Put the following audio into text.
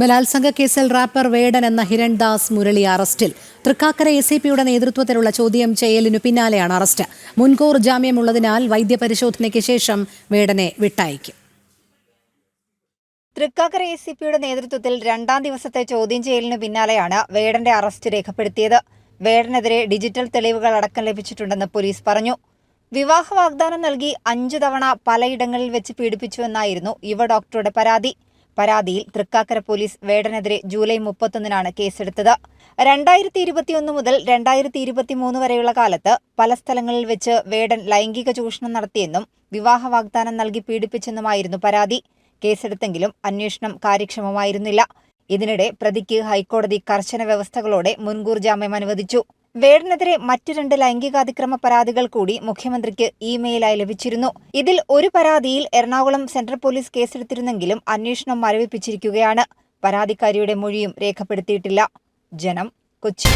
ബലാത്സംഗ കേസിൽ റാപ്പർ വേടൻ എന്ന ഹിരൺദാസ് മുരളി അറസ്റ്റിൽ. തൃക്കാക്കര എസ് ഐ പിയുടെ നേതൃത്വത്തിലുള്ള ചോദ്യം ചെയ്യലിനു പിന്നാലെയാണ് അറസ്റ്റ്. മുൻകൂർ ജാമ്യമുള്ളതിനാൽ വൈദ്യപരിശോധനയ്ക്ക് ശേഷം വേടനെ വിട്ടയക്കും. തൃക്കാക്കര എസ് സി പിയുടെ നേതൃത്വത്തിൽ രണ്ടാം ദിവസത്തെ ചോദ്യം ചെയ്യലിന് പിന്നാലെയാണ് വേടന്റെ അറസ്റ്റ് രേഖപ്പെടുത്തിയത്. വേടനെതിരെ ഡിജിറ്റൽ തെളിവുകൾ അടക്കം ലഭിച്ചിട്ടുണ്ടെന്ന് പോലീസ് പറഞ്ഞു. വിവാഹ വാഗ്ദാനം നൽകി അഞ്ചു തവണ പലയിടങ്ങളിൽ വെച്ച് പീഡിപ്പിച്ചുവെന്നായിരുന്നു യുവ ഡോക്ടറുടെ പരാതി. പരാതിയിൽ തൃക്കാക്കര പോലീസ് വേടനെതിരെ ജൂലൈ മുപ്പത്തൊന്നിനാണ് കേസെടുത്തത്. രണ്ടായിരത്തി ഇരുപത്തിയൊന്ന് മുതൽ രണ്ടായിരത്തി ഇരുപത്തിമൂന്ന് വരെയുള്ള കാലത്ത് പല സ്ഥലങ്ങളിൽ വെച്ച് വേടൻ ലൈംഗിക ചൂഷണം നടത്തിയെന്നും വിവാഹ വാഗ്ദാനം നൽകി പീഡിപ്പിച്ചെന്നുമായിരുന്നു പരാതി. കേസെടുത്തെങ്കിലും അന്വേഷണം കാര്യക്ഷമമായിരുന്നില്ല. ഇതിനിടെ പ്രതിക്ക് ഹൈക്കോടതി കർശന വ്യവസ്ഥകളോടെ മുൻകൂർ ജാമ്യം അനുവദിച്ചു. വേടനെതിരെ മറ്റു രണ്ട് ലൈംഗികാതിക്രമ പരാതികൾ കൂടി മുഖ്യമന്ത്രിക്ക് ഇമെയിലായി ലഭിച്ചിരുന്നു. ഇതിൽ ഒരു പരാതിയിൽ എറണാകുളം സെൻട്രൽ പോലീസ് കേസെടുത്തിരുന്നെങ്കിലും അന്വേഷണം മരവിപ്പിച്ചിരിക്കുകയാണ്. പരാതിക്കാരിയുടെ മൊഴിയും രേഖപ്പെടുത്തിയിട്ടില്ല. ജനം കൊച്ചി.